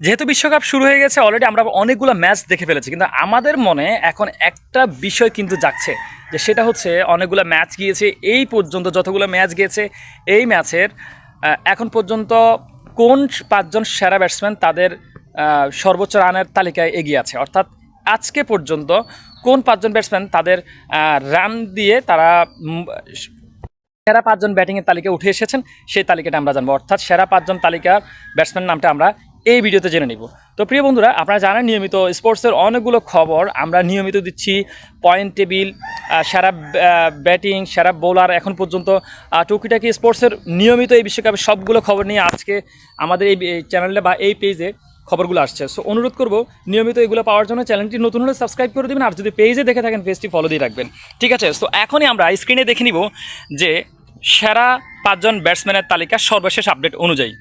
যেহেতু বিশ্বকাপ শুরু হয়ে গেছে অলরেডি আমরা অনেকগুলো ম্যাচ দেখে ফেলেছি, কিন্তু আমাদের মনে এখন একটা বিষয় কিন্তু জাগছে, যে সেটা হচ্ছে অনেকগুলো ম্যাচ গিয়েছে, এই পর্যন্ত যতগুলো ম্যাচ গিয়েছে, এই ম্যাচের এখন পর্যন্ত কোন পাঁচজন সেরা ব্যাটসম্যান তাদের সর্বোচ্চ রানের তালিকায় এগিয়ে আছে? অর্থাৎ আজকে পর্যন্ত কোন পাঁচজন ব্যাটসম্যান তাদের রান দিয়ে তারা সেরা পাঁচজন ব্যাটিংয়ের তালিকায় উঠে এসেছেন, সেই তালিকাটা আমরা জানব। অর্থাৎ সেরা পাঁচজন তালিকার ব্যাটসম্যান নামটা আমরা এই ভিডিওতে জেনে নিব। তো প্রিয় বন্ধুরা, আপনারা জানেন নিয়মিত স্পোর্টসের অনেকগুলো খবর, আমরা নিয়মিত দিচ্ছি পয়েন্ট টেবিল সেরা ব্যাটিং, সেরা বোলার, এখন পর্যন্ত টুকিটাকি স্পোর্টসের নিয়মিত এই বিশ্বকাপের সবগুলো খবর নিয়ে আজকে আমাদের এই চ্যানেলে বা এই পেজে খবরগুলো আসছে। সো অনুরোধ করব, নিয়মিত এগুলো পাওয়ার জন্য চ্যানেলটি নতুন হলে সাবস্ক্রাইব করে দেবেন, আর যদি পেজে দেখে থাকেন পেজটি ফলো দিয়ে রাখবেন। ঠিক আছে? সো এখনই আমরা স্ক্রিনে দেখে নিব যে, সেরা পাঁচজন ব্যাটসম্যানের তালিকা সর্বশেষ আপডেট অনুযায়ী।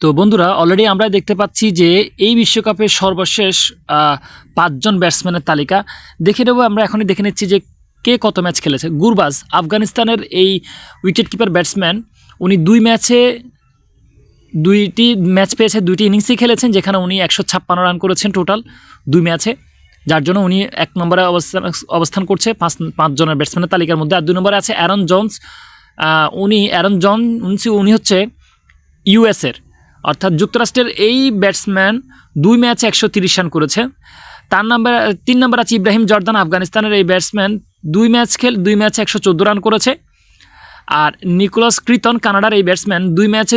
তো বন্ধুরা অলরেডি আমরা দেখতে পাচ্ছি যে এই বিশ্বকাপের সর্বশেষ পাঁচজন ব্যাটসম্যানের তালিকা। দেখে নেব আমরা এখনই দেখে নিচ্ছি যে কে কত ম্যাচ খেলেছে। গুরবাজ, আফগানিস্তানের এই উইকেট কিপার ব্যাটসম্যান উনি দুই ম্যাচে দুইটি ম্যাচ পেয়েছে, দুইটি ইনিংসই খেলেছেন, যেখানে উনি একশো ছাপ্পান্ন রান করেছেন টোটাল দুই ম্যাচে যার জন্য উনি এক নম্বরে অবস্থান অবস্থান করছে পাঁচ, পাঁচজনের ব্যাটসম্যানের তালিকার মধ্যে। আর দুই নম্বরে আছে অ্যারন জনস উনি অ্যারন জন উনি হচ্ছে ইউএসের অর্থাৎ যুক্তরাষ্ট্রের এই ব্যাটসম্যান দুই ম্যাচে একশো তিরিশ রান করেছে। তার নাম্বার, তিন নম্বর আছে ইব্রাহিম জর্দান, আফগানিস্তানের এই ব্যাটসম্যান দুই ম্যাচ খেল, দুই ম্যাচে একশো চোদ্দ রান করেছে। আর নিকোলাস ক্রিতন কানাডার এই ব্যাটসম্যান, দুই ম্যাচে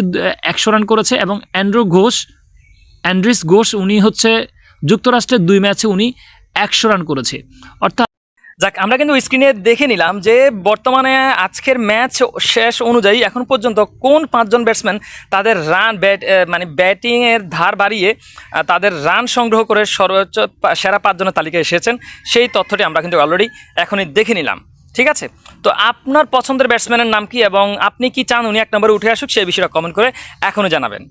একশো রান করেছে এবং অ্যান্ড্রু ঘোষ, অ্যান্ড্রিস ঘোষ, উনি হচ্ছে যুক্তরাষ্ট্রের দুই ম্যাচে উনি একশো রান করেছে। অর্থাৎ যাক, আমরা কিন্তু স্ক্রিনে দেখে নিলাম যে বর্তমানে আজকের ম্যাচ শেষ অনুযায়ী এখন পর্যন্ত কোন পাঁচজন ব্যাটসম্যান তাদের রান ব্যাট মানে ব্যাটিংয়ের ধার বাড়িয়ে তাদের রান সংগ্রহ করে সর্বোচ্চ সেরা পাঁচজনের তালিকায় এসেছেন, সেই তথ্যটি আমরা কিন্তু অলরেডি এখনই দেখে নিলাম। ঠিক আছে? তো আপনার পছন্দের ব্যাটসম্যানের নাম কি এবং আপনি কি চান উনি এক নম্বরে উঠে আসুক, সেই বিষয়টা কমেন্ট করে এখনও জানাবেন।